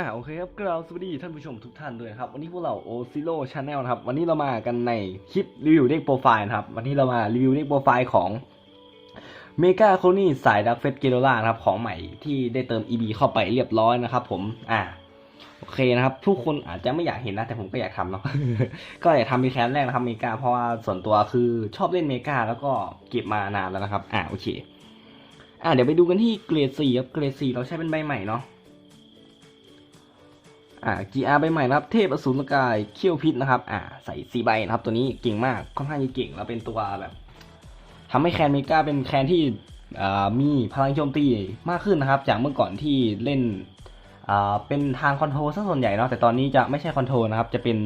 อ่าโอเคครับกราบสวัสดีท่านผู้ชมทุกท่านด้วยครับ วันนี้พวกเราโอซิโ c ชาแนลนะครับ วันนี้เรามากันในคลิปรีวิวเด็กโปรไฟล์นะครับ วันนี้เรามารีวิวเด็กโปรไฟล์ของเมกาโคนี่สายดักเฟสเกโ l ล่าครับ ของใหม่ที่ได้เติม EB เข้าไปเรียบร้อยนะครับผมอ่าโอเคนะครับ ทุกคนอาจจะไม่อยากเห็นนะ แต่ผมก็อยากทำเนาะก็อยากทำเป็นแคสแรกนะครับเมกาเพราะว่าส่วนตัวคือชอบเล่นเมกาแล้วก็เก็บมานานแล้วนะครับ อ่าโอเค อ่าเดี๋ยวไปดูกันที่เกรด4ครับเกรด4เราใช้เป็นใบใหม่เนาะ อ่า GR ใบใหม่นะครับ เทพอสูรกายเขี้ยวพิษนะครับ อ่า ใส่สีใบนะครับ ตัวนี้เก่งมาก ค่อนข้างจะเก่งแล้วเป็นตัวแบบทำให้แคนเมกาเป็นแคนที่อ่ามีพลังโจมตีมากขึ้นนะครับ จากเมื่อก่อนที่เล่นอ่าเป็นทางคอนโทรลซะส่วนใหญ่เนาะแต่ตอนนี้จะไม่ใช่คอนโทรลนะครับ จะเป็น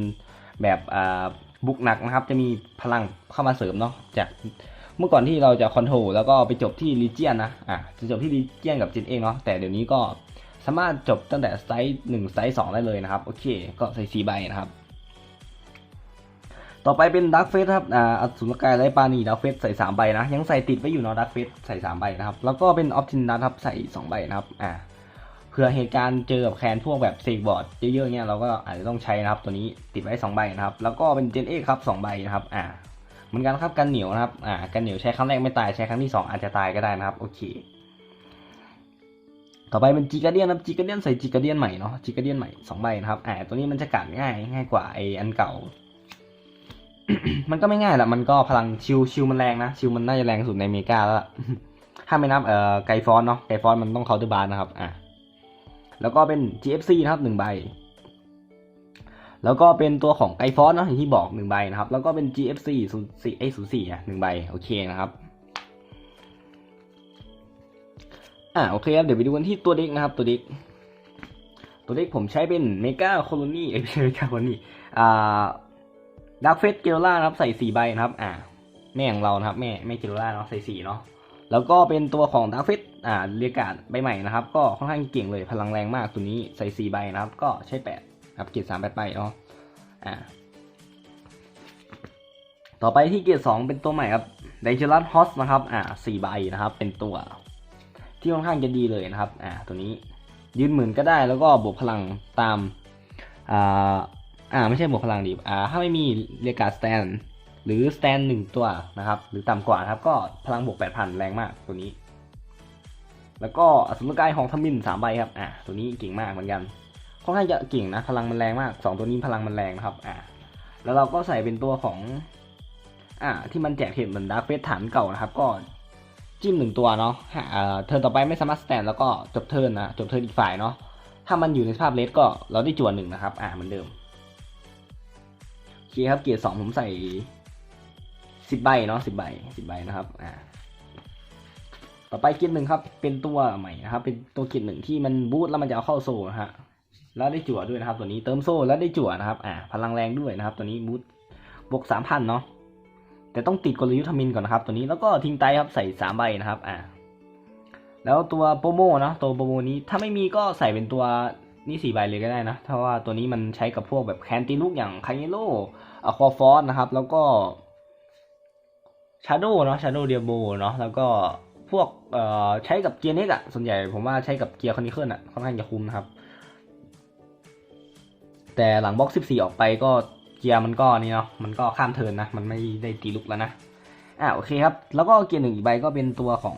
แบบอ่าบุกหนักนะครับ จะมีพลังเข้ามาเสริมเนาะจากเมื่อก่อนที่เราจะคอนโทรลแล้วก็ไปจบที่ลีเจียนนะอ่าจะจบที่ลีเจียนกับจินเองเนาะแต่เดี๋ยวนี้ก็ สามารถจบตั้งแต่ไซส์หนึ่งไซส์สองได้เลยนะครับ โอเค ก็ใส่สีใบนะครับ ต่อไปเป็นดักเฟสครับอ่าอสุรกายไรปานีดักเฟสใส่สามใบนะ ยังใส่ติดไว้อยู่เนาะดักเฟสใส่สามใบนะครับ แล้วก็เป็นออฟทินดัครับใส่สองใบนะครับ อ่าเผื่อเหตุการณ์เจอกับแคนพวกแบบเซกบอร์ดเยอะๆเนี่ยเราก็อาจจะต้องใช้นะครับ ตัวนี้ติดไว้สองใบนะครับ แล้วก็เป็นเจนเอครับสองใบนะครับ อ่า เหมือนกันครับกันเหนียวนะครับ อ่า กันเหนียวใช้ครั้งแรกไม่ตายใช้ครั้งที่สองอาจจะตายก็ได้นะครับ โอเค ต่อไปเป็นจีการเดียนครับจีการเดียนใส่จีการเดียนใหม่เนาะจีการเดียนใหม่สองใบนะครับอ่าตัวนี้มันจะกัดง่ายง่ายกว่าไออันเก่า มันก็ไม่ง่ายแหละมันก็พลังชิวชิวมันแรงนะชิวมันน่าจะแรงสุดในเมกาแล้วล่ะถ้าไม่นับเอ่อไกฟอนเนาะไกฟอนมันต้องเคาน์เตอร์บาร์นะครับอ่าแล้วก็เป็น GFC นะครับหนึ่งใบ แล้วก็เป็นตัวของไกฟอนเนาะอย่างที่บอกหนึ่งใบนะครับ แล้วก็เป็น GFC ศูนย์สี่ไอศูนย์สี่อะหนึ่งใบโอเคนะครับ อ่าโอเคครับเดี๋ยวไปดูกันที่ตัวเด็กนะครับตัวเด็ก ตัวเด็กผมใช้เป็นเมกาโคโลนีเอ้ยเมกาโคโลนีอ่าดักเฟสเกลล่านะครับใส่สี่ใบนะครับ อ่า แม่ของเรานะครับ แม่แม่เกลล่าเนาะใส่สี่เนาะแล้วก็เป็นตัวของดักเฟสอ่าเรียกการ์ดใบใหม่นะครับ ก็ค่อนข้างเก่งเลยพลังแรงมากตัวนี้ใส่สี่ใบนะครับ ก็ใช้แปดครับเกียร์สามแปดใบเนาะอ่าต่อไปที่เกียร์สองเป็นตัวใหม่ครับไดเจอรัสฮอสนะครับ อ่าสี่ใบนะครับ เป็นตัว ที่ค่อนข้างจะดีเลยนะครับอ่าตัวนี้ยืนหมื่นก็ได้แล้วก็บวกพลังตามอ่าอ่าไม่ใช่บวกพลังดิอ่าถ้าไม่มีเรียการสแตนหรือสแตนหนึ่งตัวนะครับ หรือต่ำกว่าครับก็พลังบวกแปดพันแรงมากตัวนี้ แล้วก็อสุรกายของทมินสามใบครับอ่าตัวนี้เก่งมากเหมือนกันค่อนข้างจะเก่งนะพลังมันแรงมากสองตัวนี้พลังมันแรงนะครับอ่าแล้วเราก็ใส่เป็นตัวของอ่าที่มันแจกเห็นเหมือนดาร์กเฟสฐานเก่านะครับ ก็ จิ้มหนึ่งตัวเนาะเอ่อเทิร์นต่อไปไม่สามารถสแตนแล้วก็จบเทิร์นนะจบเทิร์นอีกฝ่ายเนาะถ้ามันอยู่ในสภาพเลสก็เราได้จวนหนึ่งนะครับ อ่าเหมือนเดิมโอเคครับเกียร์สองผมใส่สิบใบเนาะสิบใบสิบใบนะครับ อ่า ต่อไปเกียร์หนึ่งครับ เป็นตัวใหม่นะครับ เป็นตัวเกียร์หนึ่งที่มันบูทแล้วมันจะเอาเข้าโซ่นะฮะแล้วได้จั่วด้วยนะครับ ตัวนี้เติมโซ่แล้วได้จั่วนะครับ อ่า พลังแรงด้วยนะครับ ตัวนี้บูทบวกสามพันเนาะ แต่ต้องติดกลยุทธมินก่อนนะครับ ตัวนี้แล้วก็ทิ้งไตครับใส่สามใบนะครับอ่าแล้วตัวโปรโมนะตัวโปรโมนี้ถ้าไม่มีก็ใส่เป็นตัวนี่สี่ใบเลยก็ได้นะเพราะว่าตัวนี้มันใช้กับพวกแบบแคนติลูกอย่างคาเยโลอะควาฟอสนะครับ แล้วก็ชาโดเนาะชาโดเดียโบเนาะแล้วก็พวกเอ่อใช้กับเกียร์เน็กอะส่วนใหญ่ผมว่าใช้กับเกียร์คอนิเคิลอะค่อนข้างจะคุ้มนะครับ แต่หลังบล็อก 14 ออกไปก็ กียร์มันก็นี่เนาะมันก็ข้ามเทินนะ มันไม่ได้ตีลุกแล้วนะอ่าโอเคครับ แล้วก็เกียร์หนึ่งอีกใบก็เป็นตัวของ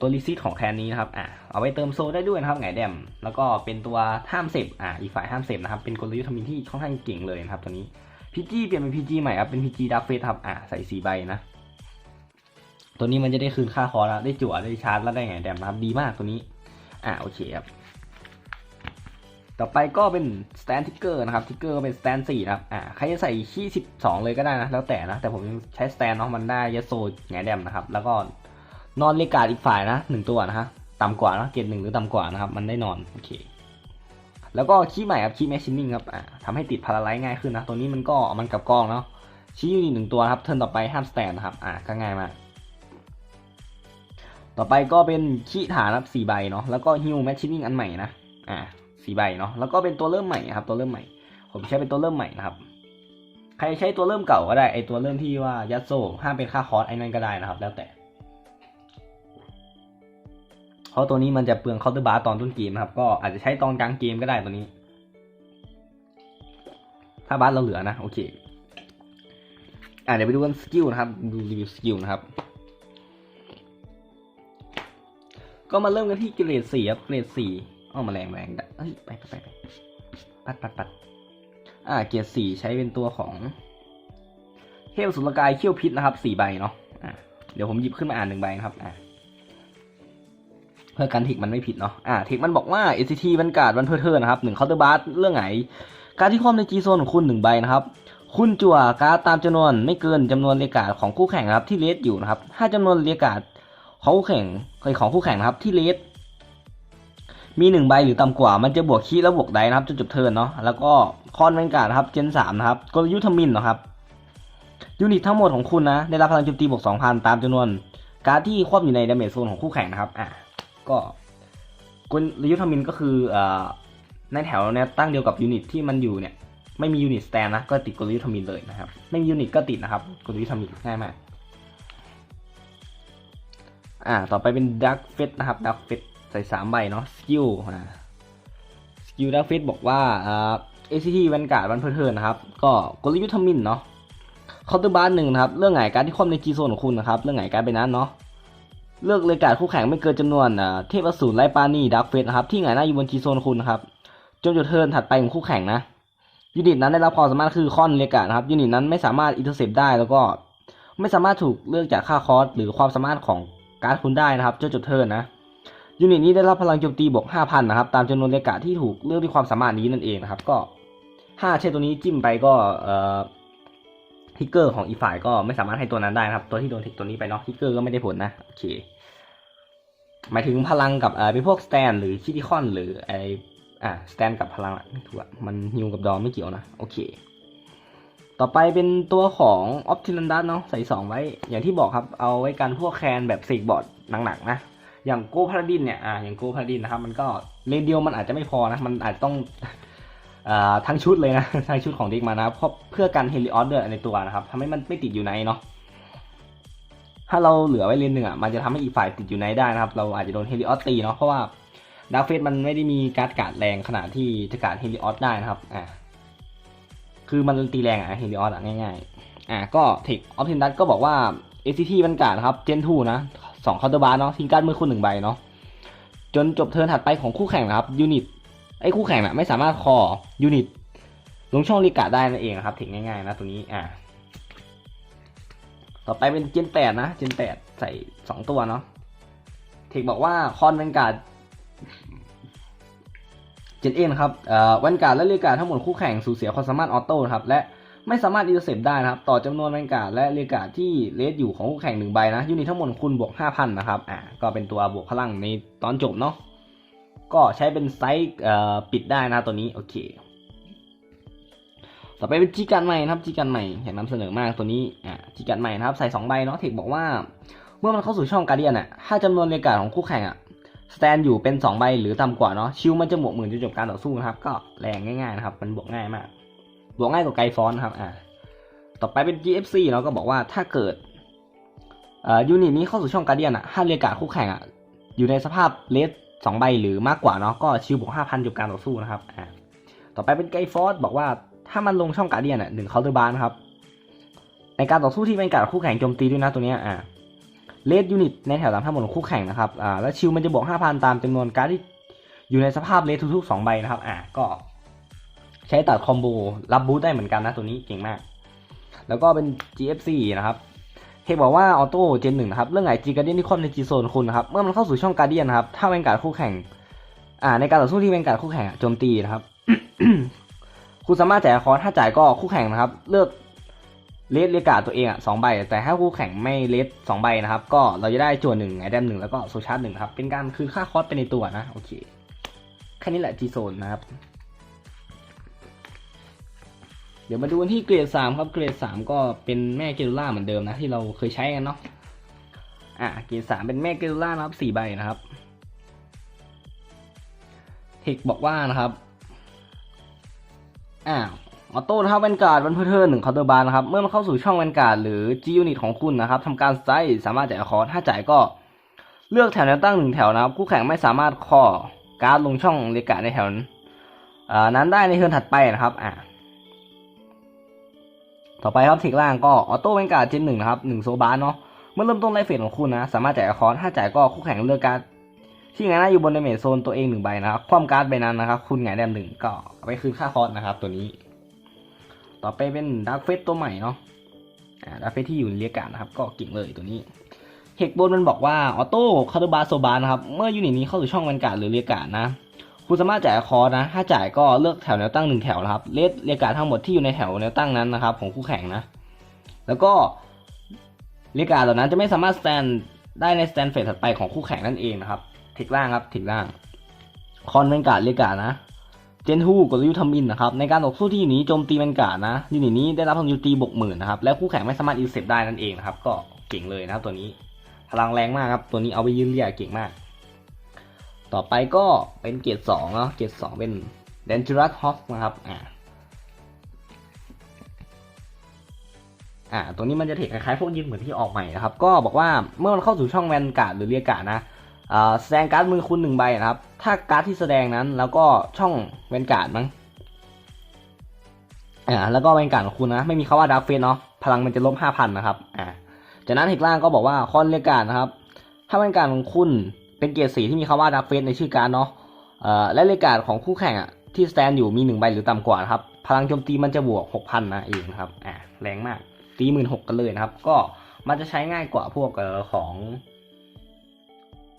ตัวรีซิตของแคนนี้นะครับอ่าเอาไว้เติมโซได้ด้วยนะครับไงแดม แล้วก็เป็นตัวห้ามเสพอ่าอีกฝ่ายห้ามเสพนะครับ เป็นกลยุทธ์ทำมินที่ค่อนข้างเก่งเลยนะครับตัวนี้พีจีเปลี่ยนเป็นพีจีใหม่ครับเป็นพีจีดักเฟสครับอ่าใส่สี่ใบนะ ตัวนี้มันจะได้คืนค่าคอร์แล้วได้จั่วได้ชาร์จแล้วได้ไงแดมนะครับดีมากตัวนี้อ่าโอเคครับ ต่อไปก็เป็นสแตนทิกเกอร์นะครับทิกเกอร์ก็เป็นสแตนสี่นะครับอ่าใครจะใส่ขี้สิบสองเลยก็ได้นะ แล้วแต่นะ แต่ผมใช้สแตนเนาะมันได้ยะโซไงแดมนะครับ แล้วก็นอนเลกาดอีกฝ่ายนะหนึ่งตัวนะฮะต่ำกว่านะเกรดหนึ่งหรือต่ำกว่านะครับ มันได้นอนโอเคแล้วก็ขี้ใหม่ครับขี้แมชชีนิ่งครับอ่าทำให้ติดพาราไลซ์ง่ายขึ้นนะ ตัวนี้มันก็มันกับกล้องเนาะชี้ยูนิตหนึ่งตัวครับเทิร์นต่อไปห้ามสแตนนะครับอ่าก็ง่ายมากต่อไปก็เป็นขี้ฐานครับสี่ใบเนาะแล้วก็ฮิวแมชชีนิ่งอันใหม่นะอ่า สี่ใบเนาะแล้วก็เป็นตัวเริ่มใหม่ครับตัวเริ่มใหม่ ผมใช้เป็นตัวเริ่มใหม่นะครับ ใครใช้ตัวเริ่มเก่าก็ได้ไอตัวเริ่มที่ว่ายัดโซ่ห้ามเป็นค่าคอร์สไอ้นั่นก็ได้นะครับ แล้วแต่ เพราะตัวนี้มันจะเปลืองเคาน์เตอร์บาร์ตอนต้นเกมนะครับ ก็อาจจะใช้ตอนกลางเกมก็ได้ตัวนี้ ถ้าบาร์เราเหลือนะโอเคอะเดี๋ยวไปดูกันสกิลนะครับดูรีวิวสกิลนะครับก็มาเริ่มกันที่เกรดสี่ครับเกรดสี่ อ้มาแรงแรงเอ้ยไปไปไปไปปัดปัดปัดอ่าเกียรดสี่ใช้เป็นตัวของเทพสุรกายเขี้ยวพิษนะครับสี่ใบเนาะอ่าเดี๋ยวผมหยิบขึ้นมาอ่านหนึ่งใบนะครับอ่าเพื่อการทิกมันไม่ผิดเนาะอ่าทิกมันบอกว่า SCT บรรกาดวันเพื่อเธอนะครับหนึ่งเคาน์เตอร์บาร์เรื่องไหน การที่คว่ำใน G โซนของคุณหนึ่งใบนะครับ คุณจั่วการ์ดตามจำนวนไม่เกินจำนวนเรียกาดของคู่แข่งนะครับที่เลสอยู่นะครับถ้าจำนวนเรียกาดของคู่แข่งเคยของคู่แข่งนะครับที่เลส มีหนึ่งใบหรือต่ำกว่า มันจะบวกคีและบวกไดนะครับจนจบเทิร์นเนาะแล้วก็คอนบรรกาดนะครับเจนสามนะครับกลยุทธ์ทมินนะครับยูนิตทั้งหมดของคุณนะได้รับพลังโจมตีบวก2,000 ตามจำนวนการ์ดที่ครอบอยู่ในดาเมจโซนของคู่แข่งนะครับอะก็กลยุทธ์ทมินก็คือเอ่อในแถวแนวตั้งเดียวกับยูนิตที่มันอยู่เนี่ยไม่มียูนิตสแตนนะก็ติดกลยุทธ์ทมินเลยนะครับไม่มียูนิตก็ติดนะครับกลยุทธ์ทมินง่ายมากอ่าต่อไปเป็นดักเฟสนะครับดักเฟส ใส่สามใบเนาะสกิลอ่าสกิลดักเฟสบอกว่าอ่า ACT แวนการ์ดวันเพอร์เทิร์นนะครับ ก็กลยุทธ์ทมินเนาะเคาน์เตอร์บาร์หนึ่งนะครับ เรื่องไหนการที่คว่ำในจีโซนของคุณนะครับ เรื่องไหนการไปนั้นเนาะ เลือกเลยการดคู่แข่งไม่เกินจำนวนเทพอสูรไลปานีดักเฟสนะครับ ที่หงายหน้าอยู่บนจีโซนคุณนะครับ จนจุดเทิร์นถัดไปของคู่แข่งนะ ยูนิตนั้นได้รับความสามารถคือคอนเลกานะครับ ยูนิตนั้นไม่สามารถอินเตอร์เซปได้ แล้วก็ไม่สามารถถูกเลือกจากค่าคอสหรือความสามารถของการ์ดคุณได้นะครับจนจุดเทิร์นนะ ยูนิตนี้ได้รับพลังโจมตีบวก5,000 นะครับ ตามจำนวนเลกาที่ถูกเลือกด้วยความสามารถนี้นั่นเองนะครับ ก็ถ้าใช้ตัวนี้จิ้มไปก็เอ่อทิกเกอร์ของอีฝ่ายก็ไม่สามารถให้ตัวนั้นได้นะครับ ตัวที่โดนทิกตัวนี้ไปเนาะทิกเกอร์ก็ไม่ได้ผลนะโอเคหมายถึงพลังกับเอ่อเป็นพวกสแตนหรือคิติคอนหรือไออ่าสแตนกับพลังไม่ถูกอะมันฮิวกับดอมไม่เกี่ยวนะโอเค ต่อไปเป็นตัวของออ t ติลันดัสเนาะใส่สองไว้อย่างที่บอกครับเอาไว้กันพวกแคนแบบเสกบอร์ดหนักๆนะ อย่างโกพาราดินเนี่ยอ่าอย่างโกพาราดินนะครับมันก็เลนเดียวมันอาจจะไม่พอนะมันอาจจะต้องอ่าทั้งชุดเลยนะทั้งชุดของเด็กมานะเพราะเพื่อกันเฮลิออสด้วยในตัวนะครับทำให้มันไม่ติดอยู่ในเนาะถ้าเราเหลือไว้เลนหนึ่งอะมันจะทำให้อีกฝ่ายติดอยู่ในได้นะครับ เราอาจจะโดนเฮลิออสตีเนาะเพราะว่าดาร์เฟสมันไม่ได้มีการ์ดการ์ดแรงขนาดที่จะการ์ดเฮลิออสได้นะครับอ่าคือมันตีแรงอะเฮลิออสอะง่ายๆอ่าก็เทคออฟเทนดัสก็บอกว่า ACT มันกาดนะครับเจนทูนะ สองคาน์เตบาร์เนาะทิ้งการ์ดมือคุณหนึ่งใบเนาะจนจบเทิร์นถัดไปของคู่แข่งนะครับยูนิตไอ้คู่แข่งน่ะไม่สามารถคอยูนิตลงช่องรีกาได้นั่นเองนะครับถึงง่ายๆนะตัวนี้อ่าต่อไปเป็นเจนแปดนะเจนแปดใส่สองตัวเนาะเทคบอกว่าคอนเป็นการ์ดเจนเอ็นครับเอ่อวันการ์ดและเรีกาทั้งหมดคู่แข่งสูญเสียความสามารถออโต้ครับและ ไม่สามารถอินเตอร์เซปได้นะครับ ต่อจำนวนแวนกาดและเรียกาดที่เลสอยู่ของคู่แข่งหนึ่งใบนะยูนิตทั้งหมดคุณบวกห้าพันนะครับอ่าก็เป็นตัวบวกพลังในตอนจบเนาะก็ใช้เป็นไซส์เอ่อปิดได้นะตัวนี้โอเค ต่อไปเป็นจีกันใหม่นะครับจีกันใหม่อยากนำเสนอมากตัวนี้อ่าจีกันใหม่นะครับใส่สองใบเนาะเทคบอกว่า เมื่อมันเข้าสู่ช่องการเดียนอะถ้าจำนวนเรียกาดของคู่แข่งอะสแตนอยู่เป็น2ใบหรือต่ำกว่าเนาะชิวมันจะบวกหมื่นจนจบการต่อสู้นะครับ ก็แรงง่ายๆนะครับ มันบวกง่ายมาก บวกง่ายกว่าไกฟอนครับอ่าต่อไปเป็น GFC เนาก็บอกว่าถ้าเกิดอ่อยูนิตนี้เข้าสู่ช่องการเดียนอะถ้าเรียกาคู่แข่งอะอยู่ในสภาพเลสสองใบหรือมากกว่าเนาะก็ชิวบวกห้าพันจบการต่อสู้นะครับอ่าต่อไปเป็นไกฟอสบอกว่าถ้ามันลงช่องการเดียนอะหนึ่งเคาน์เตอร์บาร์นะครับในการต่อสู้ที่เป็นการคู่แข่งโจมตีด้วยนะตัวเนี้ยอ่าเลดยูนิตในแถวหลังทั้งหมดของคู่แข่งนะครับอ่าแล้วชิวมันจะบวกห้าพันตามจำนวนการที่อยู่ในสภาพเลดทุกๆสองใบนะครับอ่าก็ ช้ตัดคอมโบรับบูทได้เหมือนกันนะตัวนี้เก่งมาก แล้วก็เป็น GFC นะครับเทคบอกว่าออโต้เจนหนึ่งนะครับ เรื่องไหนจีการเดียนที่ครอบในจีโซนคุณนะครับ เมื่อมันเข้าสู่ช่องการเดียนนะครับ ถ้าเป็นการดคู่แข่ง อ่า ในการต่อสู้ที่เป็นการดคู่แข่งโจมตีนะครับ คุณสามารถจ่ายคอร์สถ้าจ่ายก็คู่แข่งนะครับ เลือกเลสเรียกาตัวเองอะสองใบ แต่ถ้าคู่แข่งไม่เลสสองใบนะครับ ก็เราจะได้จวนหนึ่งไอเดมหนึ่งแล้วก็โซชาร์หนึ่งครับ เป็นการคืนค่าคอร์สไปในตัวนะ โอเค แค่นี้แหละจีโซนนะครับ เดี๋ยวมาดูที่เกรดสามครับ เกรดสามก็เป็นแม่เกลูล่าเหมือนเดิมนะที่เราเคยใช้กันเนาะ อะ เกรดสามเป็นแม่เกลูล่านะครับสี่ใบนะครับ เทคบอกว่านะครับ อ้าวออโต้นะครับแวนการ์ดวันเพื่อเทิร์นหนึ่งคาน์เตอร์บาร์นะครับ เมื่อมันเข้าสู่ช่องแวนการ์ดหรือ G ยูนิตของคุณนะครับทำการไซส์สามารถจ่ายคอร์สถ้าจ่ายก็เลือกแถวแนวตั้งหนึ่งแถวนะครับ คู่แข่งไม่สามารถคอการ์ดลงช่องเรียกาในแถวนั้นอ่านั้นได้ในเทิร์นถัดไปนะครับ อ่า ต่อไปครับเทคล่างก็ออโต้เป็นการ์ดเจนหนึ่งนะครับหนึ่งโซบาร์เนาะเมื่อเริ่มต้นไลฟ์เฟสของคุณนะ สามารถจ่ายคอร์สถ้าจ่ายก็คู่แข่งเลือกการที่ไงหน้าอยู่บนในเมจโซนตัวเองหนึ่งใบนะครับ คว่ำการ์ดใบนั้นนะครับ คุณไงแดมหนึ่งก็ไปคืนค่าคอร์สนะครับ ตัวนี้ ต่อไปเป็นดักเฟสตัวใหม่เนาะอ่าดักเฟสที่อยู่ในเรียกการ์ดนะครับ ก็เก่งเลยตัวนี้เฮกบนมันบอกว่าออโต้คาร์ดบาโซบาร์นะครับ เมื่อยูนิตนี้เข้าสู่ช่องบรรกาศหรือเรียกการ์ดนะ คุณสามารถจ่ายคอร์สนะ ถ้าจ่ายก็เลือกแถวแนวตั้งหนึ่งแถวนะครับเลสเรียกการทั้งหมดที่อยู่ในแถวแนวตั้งนั้นนะครับของคู่แข่งนะ แล้วก็เรียกการเหล่านั้นจะไม่สามารถสแตนได้ในสแตนเฟสถัดไปของคู่แข่งนั่นเองนะครับเทคล่างครับเทคล่าง คอนบรรกาศเรียกการนะ เจนฮูกลยุทธมินนะครับ ในการต่อสู้ที่ยูนิตนี้โจมตีบรรกาศนะยูนิตนี้ได้รับพลังโจมตีบกหมื่นนะครับ และคู่แข่งไม่สามารถอินเซปได้นั่นเองนะครับ ก็เก่งเลยนะครับตัวนี้ พลังแรงมากครับ ตัวนี้เอาไปยืนเรียกเก่งมาก ต่อไปก็เป็นเกียรติสองเนาะเกียรติสองเป็น Dangerous Hawk นะครับอ่าอ่าตัวนี้มันจะเทคคล้ายๆพวกยิงเหมือนที่ออกใหม่นะครับ ก็บอกว่าเมื่อมันเข้าสู่ช่องแวนการ์ดหรือเรียกการ์ดนะแสดงการ์ดมือคุณหนึ่งใบนะครับ ถ้าการ์ดที่แสดงนั้นแล้วก็ช่องแวนการ์ดมั้งอ่าแล้วก็แวนการ์ดของคุณนะ ไม่มีคาว่าดับเฟสเนาะพลังมันจะลบห้าพันนะครับอ่าจากนั้นเทคล่างก็บอกว่าคอนเรียกการ์ดนะครับ ถ้าเป็นการของคุณ เป็นเกียรติสีที่มีคำว่าดักเฟสในชื่อการเนาะเอ่อและเรียการ์ดของคู่แข่งอะที่สแตนอยู่มีหนึ่งใบหรือต่ำกว่าครับ พลังโจมตีมันจะบวกหกพันนะเองครับอ่าแรงมาก ตีหมื่นหกกันเลยนะครับ ก็มันจะใช้ง่ายกว่าพวกเอ่อของ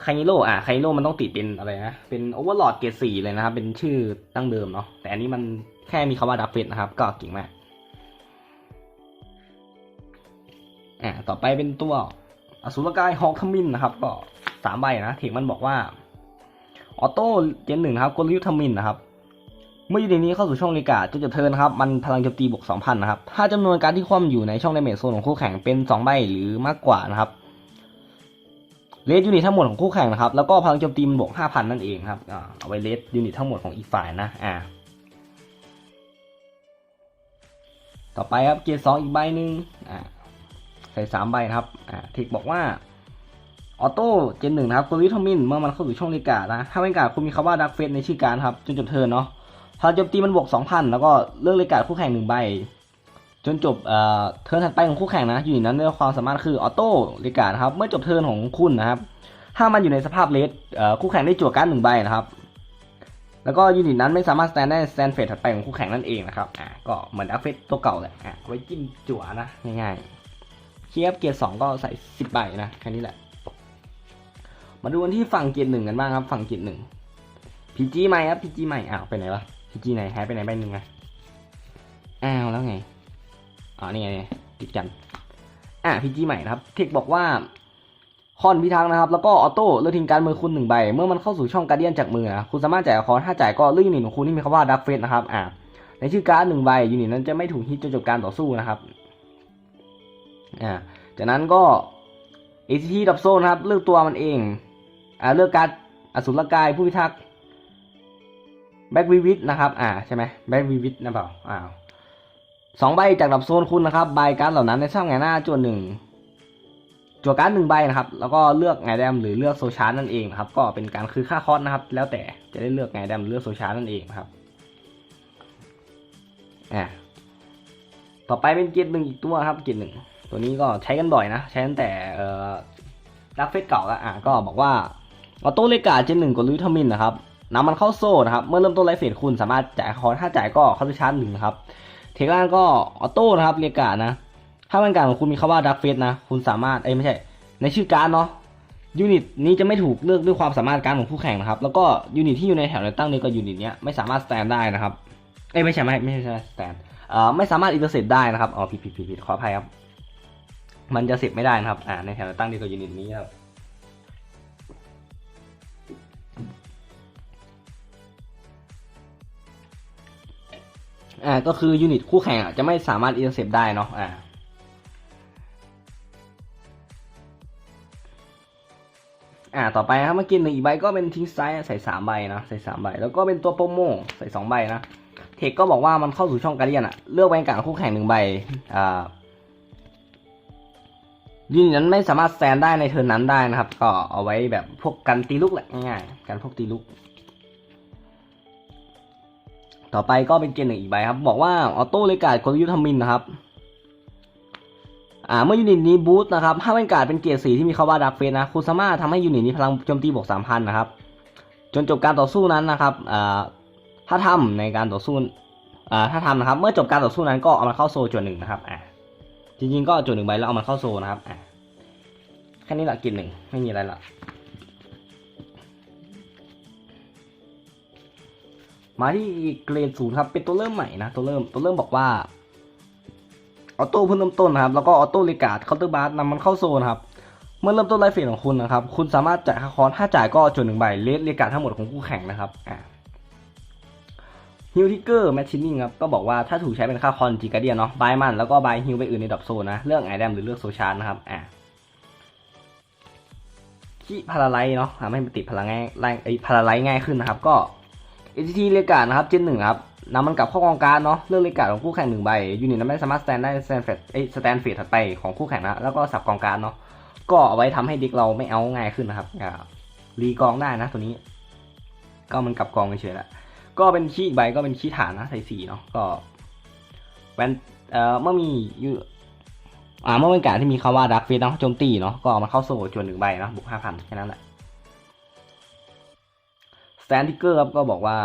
คานิโร่อ่าคานิโร่มันต้องติดเป็นอะไรนะ เป็นโอเวอร์ลอดเกียรติสี่เลยนะครับ เป็นชื่อตั้งเดิมเนาะแต่อันนี้มันแค่มีคำว่าดักเฟสนะครับ ก็เก่งมากอ่าต่อไปเป็นตัวอสุรกายฮอกคมินนะครับ ก็ สามใบนะเทคมันบอกว่าออโต้เจนหนึ่งครับกลยุทธมินนะครับ เมื่อยู่ในนี้เข้าสู่ช่องเรียกการ์ดจนจบเทินครับ มันพลังโจมตีบวก2,000 นะครับ ถ้าจำนวนการที่คว่ำอยู่ในช่องดาเมจโซนของคู่แข่งเป็น 2 ใบหรือมากกว่านะครับเลสยูนิตทั้งหมดของคู่แข่งนะครับ แล้วก็พลังโจมตีมันบวก 5,000 นั่นเองครับเอาไว้เลสยูนิตทั้งหมดของอีกฝ่ายนะอ่าต่อไปครับเกียร์สองอีกใบหนึ่งอ่าใส่สามใบนะครับอ่าเทคบอกว่า ออโต้เจนหนึ่งนะครับกลยุทธมินเมื่อมันเข้าสู่ช่องเรีการ์ดนะ ถ้าเป็นการ์ดคุณมีคำว่าดักเฟสในชื่อการครับ จนจบเทิร์นเนาะพอจมตีมันบวกสองพันแล้วก็เลือกเรีการ์ดคู่แข่งหนึ่งใบ จนจบเอ่อเทิร์นถัดไปของคู่แข่งนะ อยู่ในนั้นด้วยความสามารถคือออโต้เรีการ์ดครับเมื่อจบเทิร์นของคุณนะครับ ถ้ามันอยู่ในสภาพเลสเอ่อคู่แข่งได้จั่วการ์ดหนึ่งใบนะครับ แล้วก็ยูนิตนั้นไม่สามารถสแตนได้สแตนเฟสถัดไปของคู่แข่งนั่นเองนะครับอ่าก็เหมือนดักเฟสตัวเก่าแหละอ่าไว้จิ้มจั่วนะง่ายๆเคียบเกียร์สองก็ใส่สิบใบนะแค่นี้แหละ มาดูกันที่ฝั่งเกียร์หนึ่งกันบ้างครับ ฝั่งเกียร์หนึ่งพีจีใหม่ครับพีจีใหม่อ้าวไปไหนวะพีจีไหนหายไปไหนใบหนึ่งอะอ้าวแล้วไงอ๋อนี่ไงติดกัน อ่าพีจีใหม่นะครับ เทคบอกว่าคอนพิทักษ์นะครับ แล้วก็ออโต้เลือกทิ้งการมือคุณหนึ่งใบ เมื่อมันเข้าสู่ช่องการเดียนจากมือนะคุณสามารถจ่ายคอร์ถ้าจ่ายก็เลือกยูนิตของคุณที่มีคำว่าดักเฟสนะครับอ่าในชื่อการ์ดหนึ่งใบยูนิตนั้นจะไม่ถูกฮิตจนจบการต่อสู้นะครับอ่าจากนั้นก็ ACT ดับโซนนะครับ เลือกตัวมันเอง อ่าเลือกการอสุรกายผู้พิทักษ์แบ็กวิวิทนะครับ อ่าใช่ไหมแบ็กวิวิทนะเปล่าอ้าวสองใบจากดับโซนคุณนะครับใบการ์ดเหล่านั้นในช่องไงหน้าจวนหนึ่งจั่วการ์ดหนึ่งใบนะครับ แล้วก็เลือกไงแดมหรือเลือกโซชาร์นั่นเองนะครับ ก็เป็นการคือค่าคอสนะครับ แล้วแต่จะได้เลือกไงแดมหรือเลือกโซชาร์นั่นเองนะครับอ่าต่อไปเป็นเกียร์หนึ่งอีกตัวครับเกียร์หนึ่งตัวนี้ก็ใช้กันบ่อยนะ ใช้ตั้งแต่เอ่อรักเฟสเก่าแล้วอะก็บอกว่า ออโต้เลกาเจนหนึ่งกดลุยทมินนะครับนำมันเข้าโซ่นะครับเมื่อเริ่มต้นไลฟ์เฟสคุณสามารถจ่ายคอร์ถ้าจ่ายก็เข้าไปชาร์จหนึ่งนะครับเทคล่างก็ออโต้นะครับเลกานะ ถ้ามันการของคุณมีคำว่าดักเฟสนะคุณสามารถเอ้ยไม่ใช่ ในชื่อการ์ดเนาะยูนิตนี้จะไม่ถูกเลือกด้วยความสามารถการของคู่แข่งนะครับ แล้วก็ยูนิตที่อยู่ในแถวในตั้งนี้กับยูนิตเนี้ยไม่สามารถสแตนได้นะครับเอ้ยไม่ใช่ไม่ไม่ใช่สแตนเอ่อไม่สามารถอินเตอร์เซตได้นะครับอ๋อผิดผิดผิดผิดขออภัยครับมันจะเสร็จไม่ได้นะครับอ่าในแถวตั้งดีกว่ายูนิตนี้ครับ อ่าก็คือยูนิตคู่แข่งอะจะไม่สามารถอินเตอร์เซปได้เนาะอ่าอ่าต่อไปครับเมื่อกี้หนึ่งอีกใบก็เป็นทิ้งซ้ายใส่สามใบนะใส่สามใบ แล้วก็เป็นตัวโปรโมใส่สองใบนะเทคก็บอกว่ามันเข้าสู่ช่องการเดียนอะเลือกแวนการ์ดคู่แข่งหนึ่งใบอ่ายูนิตนั้นไม่สามารถแซนได้ในเทิร์นนั้นได้นะครับ ก็เอาไว้แบบพวกกันตีลุกแหละง่ายๆกันพวกตีลุก ต่อไปก็เป็นเกณฑ์หนึ่งอีกใบครับ บอกว่าออโต้เลกาดกลยุทธมินนะครับอ่าเมื่อยูนิตนี้บูสต์นะครับถ้าเป็นการเป็นเกียร์สีที่มีคาว่าดักเฟสนะคุณสามารถทำให้ยูนิตนี้พลังโจมตีบวกสามพันนะครับ จนจบการต่อสู้นั้นนะครับอ่าถ้าทำในการต่อสู้อ่าถ้าทำนะครับ เมื่อจบการต่อสู้นั้นก็เอามันเข้าโซจวนหนึ่งนะครับอ่าจริงๆก็จวนหนึ่งใบแล้วเอามันเข้าโซนะครับอ่าแค่นี้แหละกินหนึ่งไม่มีอะไรละ มาที่เกรดศูนย์ครับ เป็นตัวเริ่มใหม่นะ ตัวเริ่ม ตัวเริ่มบอกว่า ออโต้เพิ่งเริ่มต้นนะครับ แล้วก็ออโต้เลกาดเคาน์เตอร์บาร์นำมันเข้าโซนครับ เมื่อเริ่มต้นไลฟ์เฟสของคุณนะครับ คุณสามารถจ่ายค่าคอนถ้าจ่ายก็จนหนึ่งใบ เลสเลกาดทั้งหมดของคู่แข่งนะครับ อ่าฮิวทิกเกอร์แมชชินิ่งครับ ก็บอกว่าถ้าถูกใช้เป็นค่าคอนจีกาเดียนเนาะ บายมัน แล้วก็บายฮิวไปอื่นในดรอปโซนนะ เลือกไอแดมหรือเลือกโซชาร์นะครับ อ่าขี้พาราไลเนาะทำให้มันติดพลังง่ายไล่ไอ้พาราไลง่ายขึ้นนะครับ ก็ เอทีเลกาดนะครับเจนหนึ่งครับนำมันกลับเข้ากองการเนาะเลือกเลกาดของคู่แข่งหนึ่งใบยูนิตนั้นไม่สามารถสแตนได้สแตนเฟสเอ้สแตนเฟสถัดไปของคู่แข่งนะแล้วก็สับกองการเนาะก็เอาไว้ทำให้เด็กเราไม่เอาง่ายขึ้นนะครับอ่ารีกองได้นะตัวนี้ ก็มันกลับกองเฉยๆแหละก็เป็นขี้ใบก็เป็นขี้ฐานนะใส่สีเนาะก็แวนเอ่อเมื่อมีอยู่อ่าเมื่อเป็นการดที่มีคำว่าดักเฟสเนาะโจมตีเนาะก็เอามาเข้าโซ่จวนหนึ่งใบเนาะบวกห้าพันแค่นั้นแหละ สแตนติกเกอร์ครับก็บอกว่า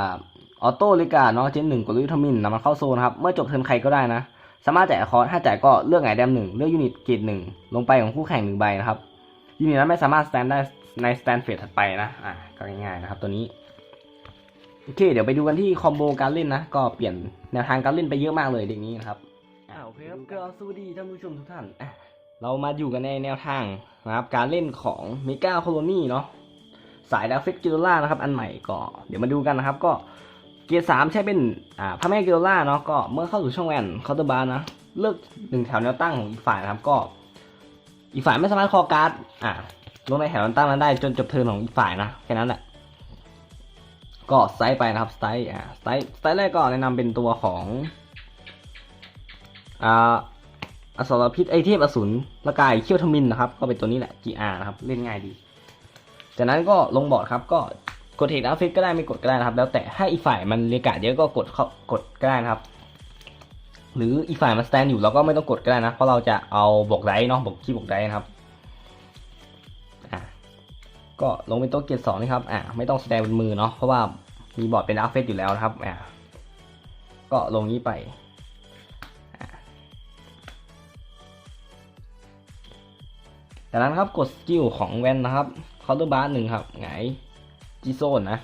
ออโต้เลกาเนาะเจนหนึ่งกดวิตามินนำมันเข้าโซนครับ เมื่อจบเทิร์นใครก็ได้นะ สามารถจ่ายคอร์สถ้าจ่ายก็เลือกไงแดมหนึ่งเลือกยูนิตเกรดหนึ่งลงไปของคู่แข่งหนึ่งใบนะครับยูนิตนั้นไม่สามารถสแตนได้ในสแตนเฟสถัดไปนะอะก็ง่ายๆนะครับตัวนี้โอเคเดี๋ยวไปดูกันที่คอมโบการเล่นนะก็เปลี่ยนแนวทางการเล่นไปเยอะมากเลยเด็กนี้นะครับอ่าโอเคครับก็สวัสดีท่านผู้ชมทุกท่านอะเรามาอยู่กันในแนวทางนะครับการเล่นของเมกาโคโลนีเนาะ สายดาวเฟกจิโรล่านะครับ อันใหม่ก็เดี๋ยวมาดูกันนะครับ ก็เกียร์สามใช้เป็นอ่าพระแม่กิโลล่าเนาะก็เมื่อเข้าสู่ช่องแวนเคาน์เตอร์บาร์นะเลือกหนึ่งแถวแนวตั้งของอีกฝ่ายนะครับก็ อีกฝ่ายไม่สามารถคอการ์ดอ่าลงในแถวแนวตั้งนั้นได้จนจบเทิร์นของอีกฝ่ายนะแค่นั้นแหละก็สไตล์ไปนะครับสไตล์อ่าสไตล์สไตล์แรกก็แนะนำเป็นตัวของอ่าอสรพิษไอเทพอสูรละกายเขี้ยวทมินนะครับ ก็เป็นตัวนี้แหละ GR นะครับ เล่นง่ายดี จากนั้นก็ลงบอร์ดครับก็กดเทคอัพฟิตก็ได้ไม่กดก็ได้นะครับ แล้วแต่ถ้าอีกฝ่ายมันเรียกาดเยอะก็กดเข้ากดก็ได้นะครับ หรืออีกฝ่ายมันสแตนอยู่เราก็ไม่ต้องกดก็ได้นะ เพราะเราจะเอาบวกไดเนาะบวกที่บวกไดนะครับอะก็ลงเป็นโตัวเกียร์สองนี่ครับอะไม่ต้องแสดงบนมือเนาะเพราะว่ามีบอร์ดเป็นอัพเฟตอยู่แล้วนะครับอะก็ลงนี้ไปจากนั้นครับกดสกิลของแวนนะครับ เคาน์เตอร์บาร์หนึ่งครับหงายจีโซนนะ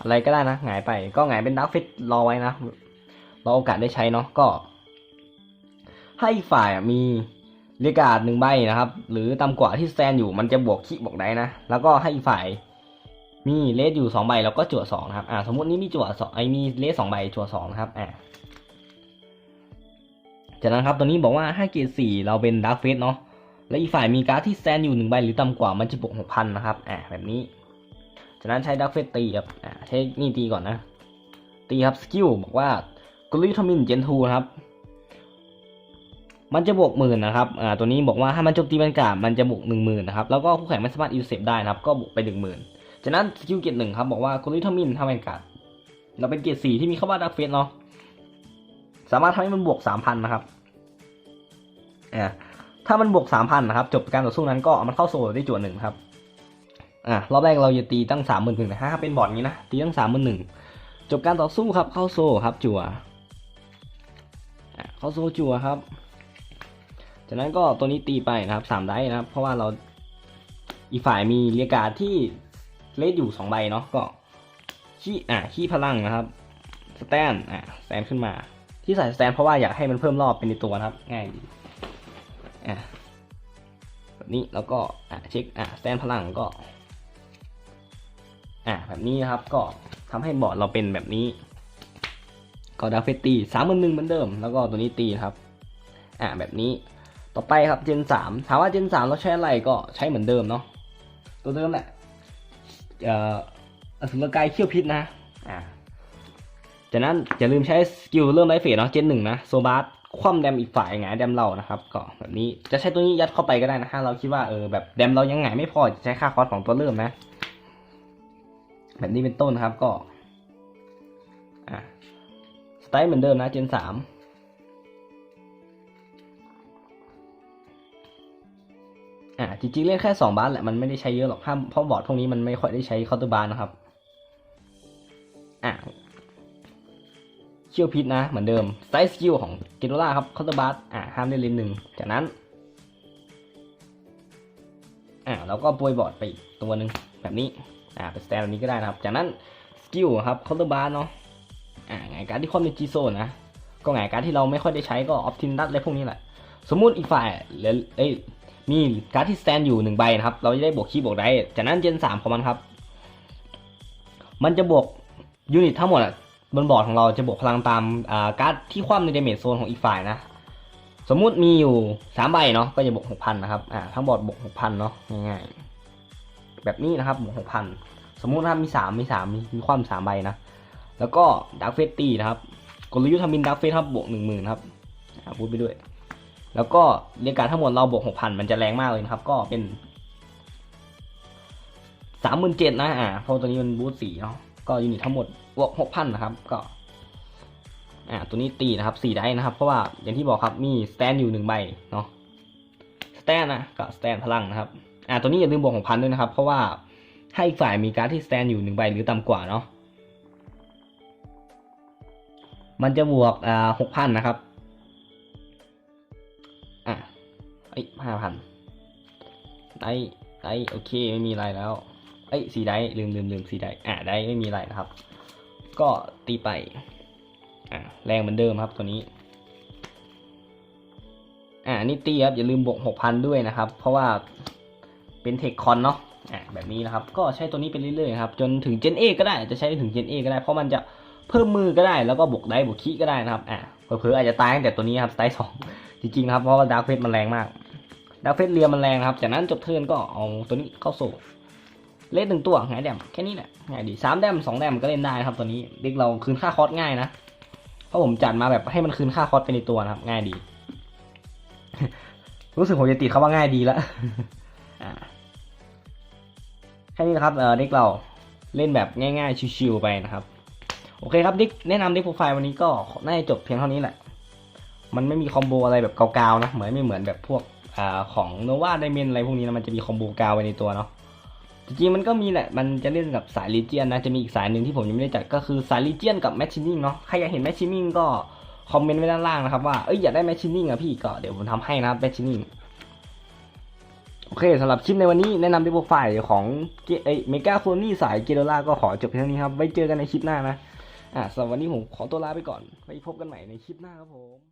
อะไรก็ได้นะหงายไปก็หงายเป็นดักฟิตรอไว้นะรอโอกาสได้ใช้เนาะก็ ให้ฝ่ายมีเรียกาดหนึ่งใบนะครับ หรือต่ำกว่าที่แตนอยู่มันจะบวกขี้บวกได้นะ แล้วก็ให้อีกฝ่ายมีเลสอยู่สองใบแล้วก็จั่วสองนะครับอ่าสมมตินี้มีจั่วสองไอมีเลสสองใบจั่วสองนะครับอ่าจากนั้นครับตัวนี้บอกว่าให้เกรดสี่เราเป็นดักเฟสเนาะ และอีกฝ่ายมีการ์ดที่แตนอยู่หนึ่งใบหรือต่ำกว่ามันจะบวกหกพันนะครับอ่าแบบนี้ จากนั้นใช้ดักเฟสตีครับอ่าใช้นี่ตีก่อนนะ ตีครับสกิลบอกว่ากลูทามินเจนทูครับ มันจะบวกหมื่นนะครับอ่าตัวนี้บอกว่าถ้ามันโจมตีบรรยากาศมันจะบวกหนึ่งหมื่นนะครับแล้วก็คู่แข่งไม่สามารถอิวเซฟได้นะครับ ก็บวกไปหนึ่งหมื่นจากนั้นสกิลเกตหนึ่งครับบอกว่ากลูทามินทำบรรยากาศเราเป็นเกตสี่ที่มีเข้าว่าดักเฟสเนาะสามารถทำให้มันบวกสามพันนะครับอ่า ถ้ามันบวกสามพันนะครับ จบการต่อสู้นั้นก็มันเข้าโซ่ได้จวนหนึ่งครับ อะรอบแรกเราจะตีตั้งสามหมื่นหนึ่งนะถ้าเป็นบอร์ดนี้นะ ตีตั้งสามหมื่นหนึ่งจบการต่อสู้ครับ เข้าโซ่ครับ จั่วอะเข้าโซ่จั่วครับ จากนั้นก็ตัวนี้ตีไปนะครับสามได้นะครับ เพราะว่าเราอีกฝ่ายมีเรียการที่เลสอยู่สองใบเนาะก็ขี้อะขี้พลังนะครับสแตนอะสแตนขึ้นมา ที่ใส่สแตนเพราะว่าอยากให้มันเพิ่มรอบเป็นในตัวนะครับ ง่ายดี อะแบบนี้แล้วก็อะเช็คอะสแตนพลังก็อะแบบนี้นะครับก็ทำให้บอร์ดเราเป็นแบบนี้ ก็ดาเฟตตีสามหมื่นหนึ่งเหมือนเดิม แล้วก็ตัวนี้ตีครับอะแบบนี้ต่อไปครับเจนสามถามว่าเจนสามเราใช้อะไรก็ใช้เหมือนเดิมเนาะตัวเดิมแหละเอ่ออสุรกายเขี้ยวพิษนะอะจากนั้นอย่าลืมใช้สกิลเริ่มไลฟ์เฟสเนาะเจนหนึ่งนะโซบาร์ คว่ำแดมอีกฝ่ายหงายแดมเรานะครับก็แบบนี้จะใช้ตัวนี้ยัดเข้าไปก็ได้นะฮะเราคิดว่าเออแบบแดมเรายังหงายไม่พอจะใช้ค่าคอสของตัวเริ่มนะ แบบนี้เป็นต้นนะครับก็อะสไตล์เหมือนเดิมนะเจนสามอะจริงๆเล่นแค่สองบาสแหละมันไม่ได้ใช้เยอะหรอกถ้าเพราะบอร์ดพวกนี้มันไม่ค่อยได้ใช้เคาน์เตอร์บาร์นะครับอะ เชี่ยวพิษนะ เหมือนเดิมไซส์สกิลของเกโนล่าครับคาน์เตอร์บาร์อะห้ามได้เลนหนึ่งจากนั้นอะเราก็โปรยบอร์ดไปอีกตัวหนึ่งแบบนี้อ่าเป็นสแตนแบบนี้ก็ได้นะครับ จากนั้นสกิลครับคาน์เตอร์บาร์เนาะอ่าไงการที่คว่ำในจีโซนนะก็ไงการที่เราไม่ค่อยได้ใช้ก็ออฟทินดัตอะไรพวกนี้แหละสมมุติอีกฝ่ายเหลือเอ้ยมีการดที่สแตนอยู่หนึ่งใบนะครับ เราจะได้บวกคีย์บวกได้จากนั้นเจนสามของมันครับ มันจะบวกยูนิตทั้งหมดอะ บนบอร์ดของเราจะบวกพลังตามการ์ดที่คว่ำในเดเมจโซนของอีกฝ่ายนะ สมมุติมีอยู่สามใบเนาะก็จะบวกหกพันนะครับอ่าทั้งบอร์ดบวกหกพันเนาะง่ายๆแบบนี้นะครับบวกหกพันสมมุตินะครับมีสามมีสามมีมีคว่ำสามใบนะ แล้วก็ดักเฟสตีนะครับกลยุทธ์ทำบินดักเฟสครับบวกหนึ่งหมื่นครับพูดไปด้วย แล้วก็เรียกการทั้งหมดเราบวกหกพันมันจะแรงมากเลยนะครับ ก็เป็นสามหมื่นเจ็ดนะอ่าเพราะตัวนี้มันบูทสีเนาะ ก็ยูนิตทั้งหมดบวกหกพันนะครับ ก็ อ่า ตัวนี้ตีนะครับสี่ได้นะครับ เพราะว่าอย่างที่บอกครับมีสแตนอยู่หนึ่งใบเนาะ สแตนนะก็สแตนพลังนะครับ อ่า ตัวนี้อย่าลืมบวกหกพันด้วยนะครับ เพราะว่าให้อีกฝ่ายมีการดที่สแตนอยู่หนึ่งใบหรือต่ำกว่าเนาะ มันจะบวกอ่าหกพันนะครับ อะไอ้ห้าพันได้ได้โอเคไม่มีอะไรแล้ว ไอ้ยสีได้ลืมลืมลืมสีได้อะได้ไม่มีอะไรนะครับ ก็ตีไปอะแรงเหมือนเดิมครับตัวนี้อะนี่ตีครับอย่าลืมบวกหกพันด้วยนะครับ เพราะว่าเป็นเทคคอนเนาะอะแบบนี้นะครับ ก็ใช้ตัวนี้ไปเรื่อยๆครับจนถึงเจนเอก็ได้จะใช้ถึงเจนเอก็ได้เพราะมันจะเพิ่มมือก็ได้แล้วก็บวกได้บวกคีก็ได้นะครับอ่าเผลอๆอาจจะตายตั้งแต่ตัวนี้ครับสไตล์สองจริงๆครับเพราะว่าดาร์กเฟสมันแรงมากดาร์กเฟสเรียมันแรงครับจากนั้นจบเทิร์นก็เอาตัวนี้เข้าโซ่ เล่นหนึ่งตัวหายแดมแค่นี้แหละง่ายดีสามแดมสองแดมก็เล่นได้นะครับตัวนี้เด็กเราคืนค่าคอสง่ายนะเพราะผมจัดมาแบบให้มันคืนค่าคอสไปในตัวนะครับ ง่ายดี รู้สึกผมจะติดเขาว่าง่ายดีแล้วแค่นี้นะครับเออเด็กเราเล่นแบบง่าย ๆ ชิวๆไปนะครับ โอเคครับดิกแนะนำดิกโปรไฟล์วันนี้ก็น่าจะจบเพียงเท่านี้แหละมันไม่มีคอมโบอะไรแบบกาวๆนะเหมือนไม่เหมือนแบบพวกอของโนวาไดเมนอะไรพวกนี้นะมันจะมีคอมโบกาวไว้ในตัวเนาะ จริงๆมันก็มีแหละ มันจะเล่นกับสายลีเจียนนะ จะมีอีกสายหนึ่งที่ผมยังไม่ได้จัดก็คือสายลีเจียนกับแมชชีนิ่งเนาะ ใครอยากเห็นแมชชีนิ่งก็คอมเมนต์ไว้ด้านล่างนะครับว่าเอ้ยอยากได้แมชชีนิ่งอะพี่ก็เดี๋ยวผมทำให้นะแมชชีนิ่งโอเคสำหรับคลิปในวันนี้แนะนำดิกโปรไฟล์ของเอ้ยเมกาโคนี่สายเกโดล่าก็ขอจบเพียงเท่านี้ครับ ไว้เจอกันในคลิปหน้านะอะสำหรับวันนี้ผมขอตัวลาไปก่อนไว้พบกันใหม่ในคลิปหน้าครับผม